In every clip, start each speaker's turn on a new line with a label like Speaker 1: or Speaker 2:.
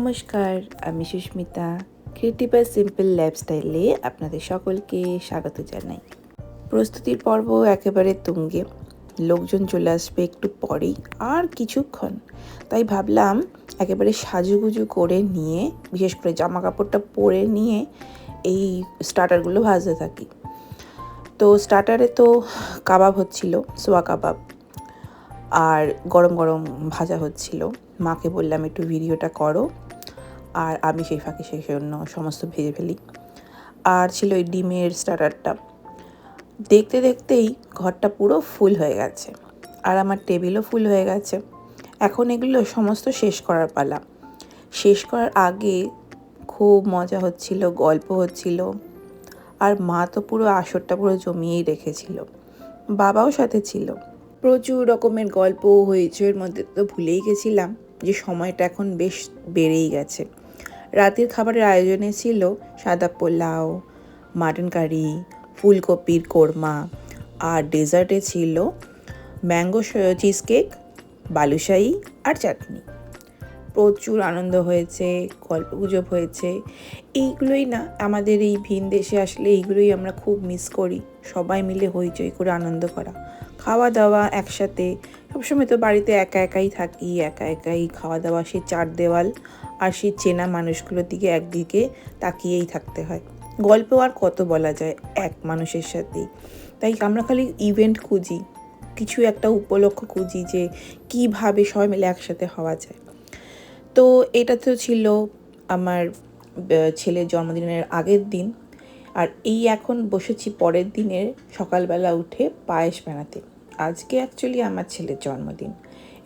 Speaker 1: নমস্কার, আমি সুস্মিতা। ক্রিয়েটিভ আর সিম্পল লাইফস্টাইলে আপনাদের সকলকে স্বাগত জানাই। প্রস্তুতির পর্ব একেবারে তুঙ্গে। লোকজন চলে আসবে একটু পরেই, আর কিছুক্ষণ। তাই ভাবলাম একেবারে সাজুগুজু করে নিয়ে, বিশেষ করে জামা কাপড়টা পরে নিয়ে এই স্টার্টারগুলো ভাজতে থাকি। তো স্টার্টারে তো কাবাব হচ্ছিল, সোয়া কাবাব। আর গরম গরম ভাজা হচ্ছিল। মাকে বললাম, একটু ভিডিওটা করো। আর আমি সেই ফাঁকে সেই জন্য সমস্ত ভেজে ফেলি। আর ছিল ওই ডিমের স্টার্টারটা দেখতে দেখতেই ঘরটা পুরো ফুল হয়ে গেছে। আর আমার টেবিলও ফুল হয়ে গেছে। এখন এগুলো সমস্ত শেষ করার পালা। শেষ করার আগে খুব মজা হচ্ছিল, গল্প হচ্ছিল। আর মা তো পুরো আসরটা পুরো জমিয়েই রেখেছিল। বাবাও সাথে ছিল। প্রচুর রকমের গল্প হয়েছে, এর মধ্যে তো ভুলেই গেছিলাম যে সময়টা এখন বেশ বেড়েই গেছে। রাতের খাবারের আয়োজনে ছিল সাদা পোলাও, মাটন কারি, ফুলকপির কোরমা আর ডেজার্টে ছিল ম্যাঙ্গো চিজ কেক বালুশাহি আর চাটনি। প্রচুর আনন্দ হয়েছে গল্প গুজব হয়েছে। এইগুলোই না, আমাদের এই ভিন দেশে আসলে এইগুলোই আমরা খুব মিস করি। সবাই মিলে হইচই করে আনন্দ করা। খাওয়া দাওয়া একসাথে সবসময় তো বাড়িতে একা একাই থাকি, একা একাই খাওয়া দাওয়া সেই চার দেওয়াল আর সেই চেনা মানুষগুলোর দিকে একদিকে তাকিয়েই থাকতে হয়। গল্প আর কত বলা যায় এক মানুষের সাথেই। তাই আমরা খালি ইভেন্ট খুঁজি, কিছু একটা উপলক্ষ খুঁজি যে কীভাবে সবাই মিলে একসাথে হওয়া যায়। তো এটা তো ছিল আমার ছেলের জন্মদিনের আগের দিন। আর এই এখন বসেছি পরের দিনের সকালবেলা উঠে পায়েস বানাতে। আজকে অ্যাকচুয়ালি আমার ছেলের জন্মদিন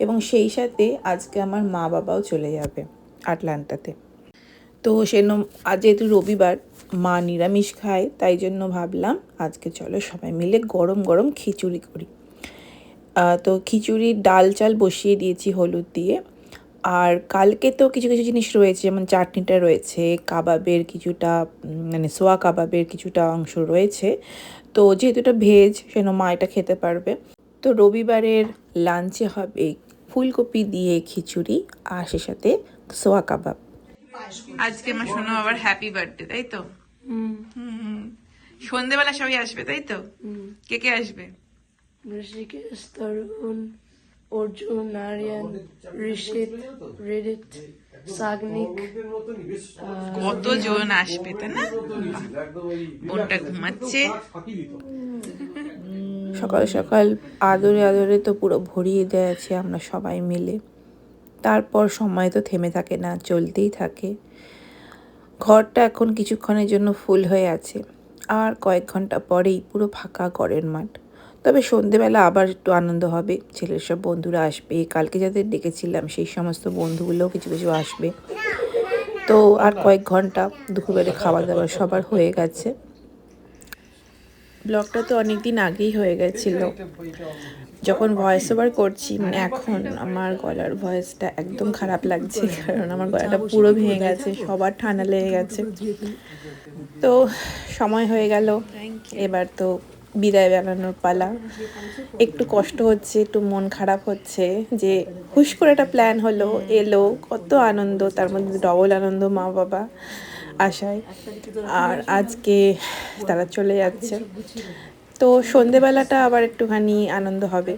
Speaker 1: এবং সেই সাথে আজকে আমার মা বাবাও চলে যাবে আটলান্টাতে। তো সে আজ যেহেতু রবিবার, মা নিরামিষ খায়, তাই জন্য ভাবলাম আজকে চলো সবাই মিলে গরম গরম খিচুড়ি করি। তো খিচুড়ির ডাল চাল বসিয়ে দিয়েছি হলুদ দিয়ে। আর কালকে তো কিছু কিছু জিনিস রয়েছে, যেমন চাটনিটা রয়েছে, কাবাবের কিছুটা মানে সোয়া কাবাবের কিছুটা অংশ রয়েছে। তো যেহেতু এটা ভেজ সেন মা এটা খেতে পারবে। তো রবিবারের লাঞ্চে হবে ফুলকপি দিয়ে খিচুড়ি আর সে সাথে সোয়া কাবাব। আজকে আমার শোনো আবার হ্যাপি বার্থডে তাই তো? হুম। সন্ধেবেলা সবাই আসবে তাই তো? কে কে আসবে?
Speaker 2: ঋষিকেশ তরুণ অর্জুন আরিয়ান ঋষিত রেডিত সাগনিক
Speaker 1: কতজন আসবে তাই না? বোনটা ঘুমাচ্ছে। সকাল সকাল আদরে আদরে তো পুরো ভরিয়ে দিয়েছে আমরা সবাই মিলে। তারপর সময় তো থেমে থাকে না, চলতেই থাকে। ঘরটা এখন কিছুক্ষণের জন্য ফুল হয়ে আছে। আর কয়েক ঘণ্টা পরেই পুরো ফাঁকা ঘরের মাঠ। তবে সন্ধেবেলা আবার একটু আনন্দ হবে। ছেলের সব বন্ধুরা আসবে। কালকে যাদের ডেকেছিলাম, সেই সমস্ত বন্ধুগুলোও কিছু কিছু আসবে। তো আর কয়েক ঘণ্টা দুপুরবেলা খাওয়া দাওয়া সবার হয়ে গেছে। ব্লগটা তো অনেক দিন আগেই হয়ে গেছিল। যখন ভয়েস ওভার করছি মানে এখন আমার গলার ভয়েসটা একদম খারাপ লাগছে, কারণ আমার গলাটা পুরো ভেঙে গেছে, সবার ঠান্ডা লেগে গেছে। তো সময় হয়ে গেল, এবার তো বিদায় বেড়ানোর পালা। একটু কষ্ট হচ্ছে, একটু মন খারাপ হচ্ছে, যে হুশ করে একটা প্ল্যান হলো, এলো, কত আনন্দ, তার মধ্যে ডবল আনন্দ মা বাবা আশায়। আর আজকে তারা চলে যাচ্ছে। তো সন্ধেবেলাটা আবার একটুখানি আনন্দ হবে।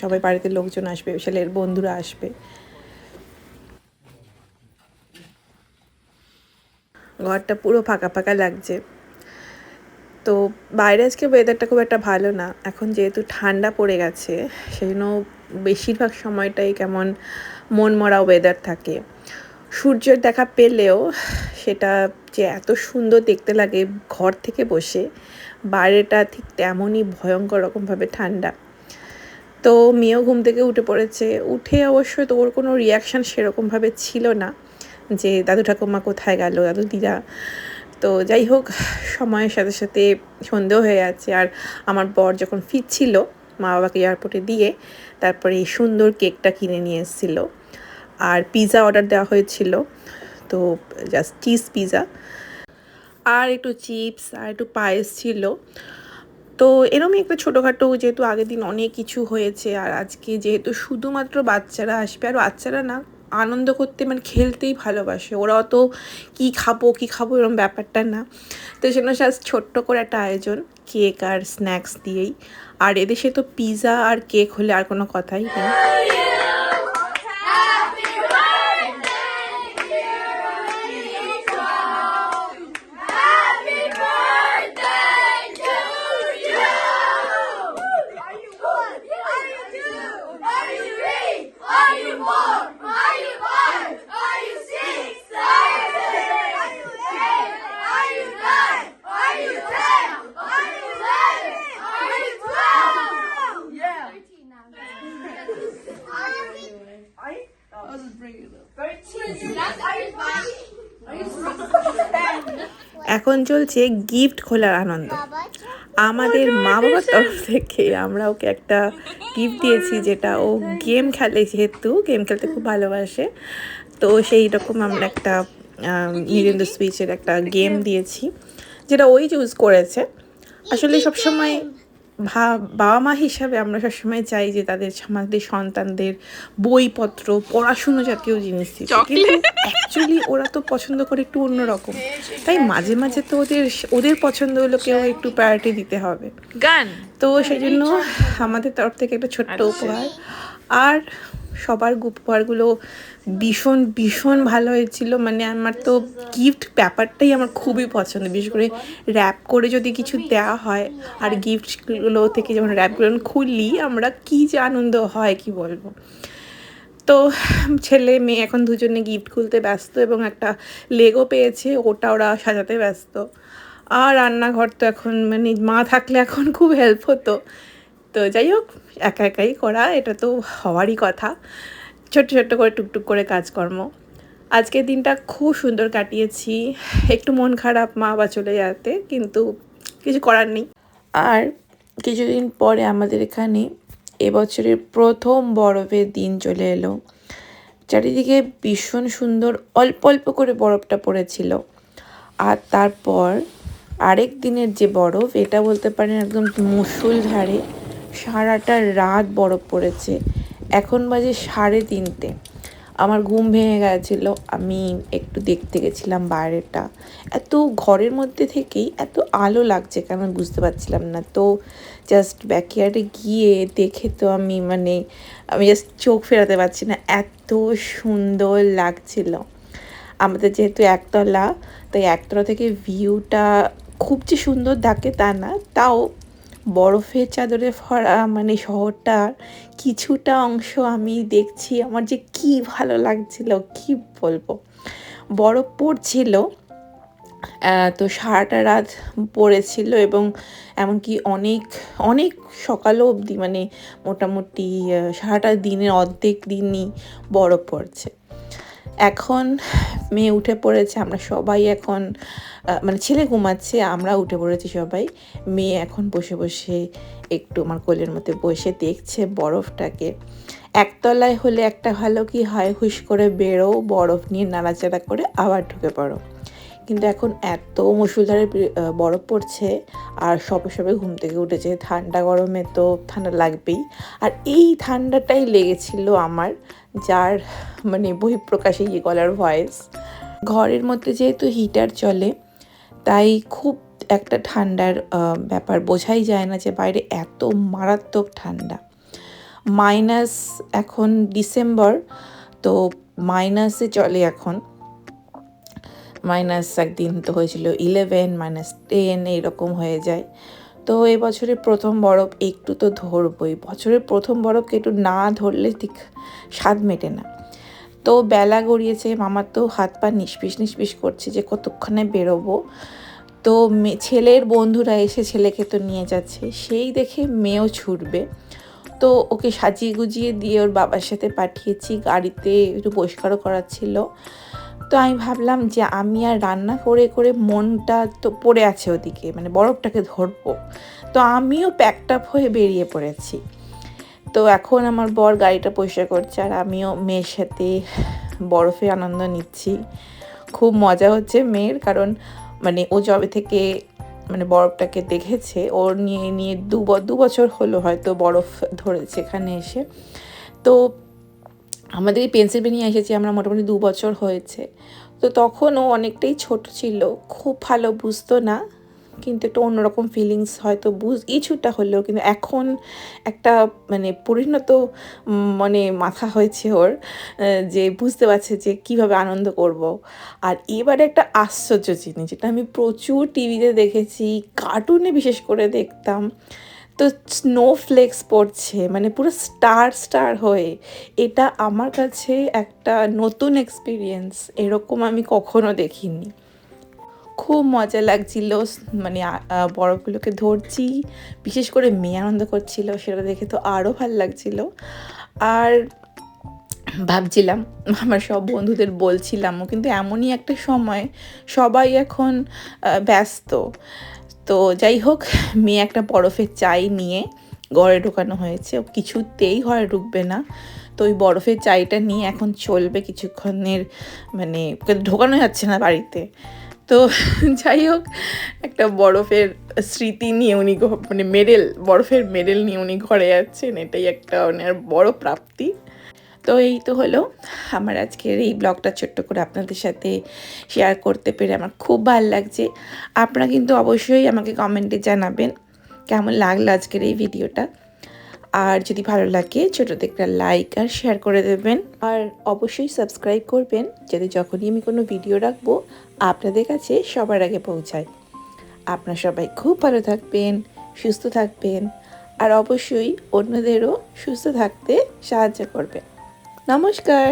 Speaker 1: সবাই বাড়িতে লোকজন আসবে ছেলের বন্ধুরা আসবে। ঘরটা পুরো ফাঁকা ফাঁকা লাগছে। তো বাইরে আজকে ওয়েদারটা খুব একটা ভালো না। এখন যেহেতু ঠান্ডা পড়ে গেছে সেই জন্য বেশিরভাগ সময়টাই কেমন মন মরা ওয়েদার থাকে। সূর্যের দেখা পেলেও সেটা যে এত সুন্দর দেখতে লাগে ঘর থেকে বসে, বাইরেটা ঠিক তেমনই ভয়ঙ্কর রকমভাবে ঠান্ডা। তো মেয়েও ঘুম থেকে উঠে পড়েছে। উঠে অবশ্য তো ওর কোনো রিয়াকশান সেরকমভাবে ছিল না যে, দাদু ঠাকুমা কোথায় গেল? দাদু দিদা? তো যাই হোক, সময়ের সাথে সাথে সন্দেহ হয়ে আছে আর আমার বর যখন ফিরছিল মা বাবাকে এয়ারপোর্টে দিয়ে, তারপরে এই সুন্দর কেকটা কিনে নিয়ে এসেছিল। আর পিৎজা অর্ডার দেওয়া হয়েছিল। তো জাস্ট চিজ পিৎজা আর একটু চিপস আর একটু পায়েস ছিল। তো এরমই একটা ছোটোখাটো, যেহেতু আগের দিন অনেক কিছু হয়েছে, আর আজকে যেহেতু শুধুমাত্র বাচ্চারা আসবে, আর বাচ্চারা না, আনন্দ করতে মানে খেলতেই ভালোবাসে। ওরা অত কী খাব কী খাব এরকম ব্যাপারটা না। তো সেজন্য জাস্ট ছোট্ট করে একটা আয়োজন কেক আর স্ন্যাক্স দিয়েই। আর এদেশে তো পিৎজা আর কেক হলে আর কোনো কথাই নেই। এখন চলছে গিফট খোলার আনন্দ। আমাদের মা বাবার তরফ থেকে আমরা ওকে একটা গিফট দিয়েছি যেটা ও গেম খেলে যেহেতু গেম খেলতে খুব ভালোবাসে। তো সেই রকম আমরা একটা নিরেন্দ্র সুইচের একটা গেম দিয়েছি, যেটা ওই চুজ করেছে। আসলে সবসময় বাবা মা হিসাবে আমরা সবসময় চাই যে তাদের আমাদের সন্তানদের বইপত্র পড়াশুনো জাতীয় জিনিস কিন্তু অ্যাকচুয়ালি ওরা তো পছন্দ করে একটু অন্যরকম তাই মাঝে মাঝে তো ওদের ওদের পছন্দগুলোকেও একটু প্রায়োরিটি দিতে হবে।
Speaker 3: গান।
Speaker 1: তো সেই জন্য আমাদের তরফ থেকে একটা ছোট্ট উপহার। আর সবার উপহারগুলো ভীষণ ভীষণ ভালো হয়েছিল। মানে আমার তো গিফট ব্যাপারটাই আমার খুবই পছন্দ। বিশেষ করে র্যাপ করে যদি কিছু দেওয়া হয়, আর গিফটগুলো থেকে যখন র্যাপগুলো খুললি আমরা কী যে আনন্দ হয়, কি বলব? তো ছেলে মেয়ে এখন দুজনে গিফট খুলতে ব্যস্ত এবং একটা লেগো পেয়েছে, ওটা ওরা সাজাতে ব্যস্ত। আর রান্নাঘর তো এখন মানে মা থাকলে এখন খুব হেল্প হতো। তো যাই হোক, একা একাই করা, এটা তো হওয়ারই কথা। ছোট্ট ছোট্ট করে টুকটুক করে কাজকর্ম। আজকের দিনটা খুব সুন্দর কাটিয়েছি। একটু মন খারাপ মা বা চলে যেতে কিন্তু কিছু করার নেই। আর কিছুদিন পরে আমাদের এখানে এবছরের প্রথম বরফের দিন চলে এলো। চারিদিকে ভীষণ সুন্দর অল্প অল্প করে বরফটা পড়েছিল। আর তারপর আরেক দিনের যে বরফ, এটা বলতে পারেন একদম মুসুলধারে সারাটা রাত বরফ পড়েছে। এখন বাজে সাড়ে তিনটে। আমার ঘুম ভেঙে গেছিল। আমি একটু দেখতে গেছিলাম বাইরেটা এত ঘরের মধ্যে থেকেই এত আলো লাগছে কেন বুঝতে পারছিলাম না। তো জাস্ট ব্যাকয়ার্ডে গিয়ে দেখে তো আমি মানে আমি জাস্ট চোখ ফেরাতে পারছি না। এত সুন্দর লাগছিল। আমাদের যেহেতু একতলা, তাই একতলা থেকে ভিউটা খুব যে সুন্দর থাকে তা না, তাও বরফের চাদরে ভরা মানে শহরটার কিছুটা অংশ আমি দেখছি। আমার যে কি ভালো লাগছিল, কি বলব? বরফ পড়ছিল তো সারাটা রাত পড়েছিল এবং এমনকি অনেক অনেক সকালও অবধি মানে মোটামুটি সারাটা দিনের অর্ধেক দিনই বরফ পড়ছে। এখন মেয়ে উঠে পড়েছে, আমরা সবাই এখন মানে ছেলে ঘুমাচ্ছে, আমরা উঠে পড়েছি সবাই। মেয়ে এখন বসে বসে একটু আমার কোলের মধ্যে বসে দেখছে বরফটাকে। একতলায় হলে একটা ভালো কি হয়, হুশ করে বেরো বরফ নিয়ে নাড়াচাড়া করে আবার ঢুকে পড়ো। কিন্তু এখন এত মুসুলধারে বরফ পড়ছে, আর সবে সবে ঘুম থেকে উঠেছে। ঠান্ডা গরমে তো ঠান্ডা লাগবেই। আর এই ঠান্ডাটাই লেগেছিল আমার যার মানে বহিঃপ্রকাশে এই গলার ভয়েস ঘরের মধ্যে যেহেতু হিটার চলে, তাই খুব একটা ঠান্ডার ব্যাপার বোঝাই যায় না যে বাইরে এত মারাত্মক ঠান্ডা। মাইনাস এখন ডিসেম্বর তো মাইনাসে চলে এখন। মাইনাস একদিন তো হয়েছিল ইলেভেন মাইনাস টেন এইরকম হয়ে যায়। তো এবছরে প্রথম বরফ একটু তো ধরবই। বছরের প্রথম বরফকে একটু না ধরলে ঠিক স্বাদ মেটে না। তো বেলা গড়িয়েছে, মামার তো হাত পা নিষ্পিস নিষ্পিস করছে যে কতক্ষণে বেরোবো। তো ছেলের বন্ধুরা এসে ছেলেকে তো নিয়ে যাচ্ছে, সেই দেখে মেয়েও ছুটবে। তো ওকে সাজিয়ে গুজিয়ে দিয়ে ওর বাবার সাথে পাঠিয়েছি, গাড়িতে একটু পরিষ্কারও করাচ্ছিল। তো আমি ভাবলাম যে আমি আর রান্না করে করে মনটা তো পড়ে আছে ওদিকে মানে বরফটাকে ধরবো। তো আমিও প্যাকড আপ হয়ে বেরিয়ে পড়েছি। তো এখন আমার বর গাড়িটা পরিষ্কার করছে আর আমিও মেয়ের সাথে বরফে আনন্দ নিচ্ছি। খুব মজা হচ্ছে মেয়ের, কারণ মানে ও যবে থেকে মানে বরফটাকে দেখেছে, ওর নিয়ে নিয়ে দু বছর হলো হয়তো বরফ ধরেছে এখানে এসে। তো আমাদের এই পেনসিলভেনিয়া এসেছি, আমরা মোটামুটি দু বছর হয়েছে। তো তখন ও অনেকটাই ছোট ছিল, খুব ভালো বুঝতো না, কিন্তু একটা অন্যরকম ফিলিংস হয়তো বুঝ, কিছুটা হলেও, কিন্তু এখন একটা মানে পরিণত মানে মাথা হয়েছে ওর যে বুঝতে পারছে যে কীভাবে আনন্দ করব। আর এবারে একটা আশ্চর্য জিনিস, যেটা আমি প্রচুর টিভিতে দেখেছি কার্টুনে বিশেষ করে দেখতাম তো স্নো ফ্লেক্স পড়ছে মানে পুরো স্টার স্টার হয়ে। এটা আমার কাছে একটা নতুন এক্সপিরিয়েন্স এরকম আমি কখনো দেখিনি। খুব মজা লাগছিল মানে বরফগুলোকে ধরছি, বিশেষ করে মেয়ে আনন্দ করছিল, সেটা দেখে তো আরও ভালো লাগছিল। আর ভাবছিলাম, আমার সব বন্ধুদের বলছিলামও, কিন্তু এমনই একটা সময় সবাই এখন ব্যস্ত। তো যাই হোক, মেয়ে একটা বরফের চাই নিয়ে ঘরে ঢোকানো হয়েছে। ও কিছুতেই ঘরে ঢুকবে না। তো ওই বরফের চাইটা নিয়ে এখন চলবে কিছুক্ষণের মানে ঢোকানো যাচ্ছে না বাড়িতে। তো যাই হোক, একটা বরফের স্মৃতি নিয়ে উনি মানে মেডেল, বরফের মেডেল নিয়ে উনি ঘরে যাচ্ছেন। এটাই একটা ওনার বড় প্রাপ্তি। তো এই তো হলো। আমার আজকের এই ব্লগটা ছোট্ট করে আপনাদের সাথে শেয়ার করতে পেরে আমার খুব ভালো লাগছে। আপনারা কিন্তু অবশ্যই আমাকে কমেন্টে জানাবেন কেমন লাগল আজকের এই ভিডিওটা আর যদি ভালো লাগে ছোটোতে একটা লাইক আর শেয়ার করে দেবেন। আর অবশ্যই সাবস্ক্রাইব করবেন, যাতে যখনই আমি কোনো ভিডিও রাখব, আপনাদের কাছে সবার আগে পৌঁছায়। আপনারা সবাই খুব ভালো থাকবেন, সুস্থ থাকবেন, আর অবশ্যই অন্যদেরও সুস্থ থাকতে সাহায্য করবেন। নমস্কার।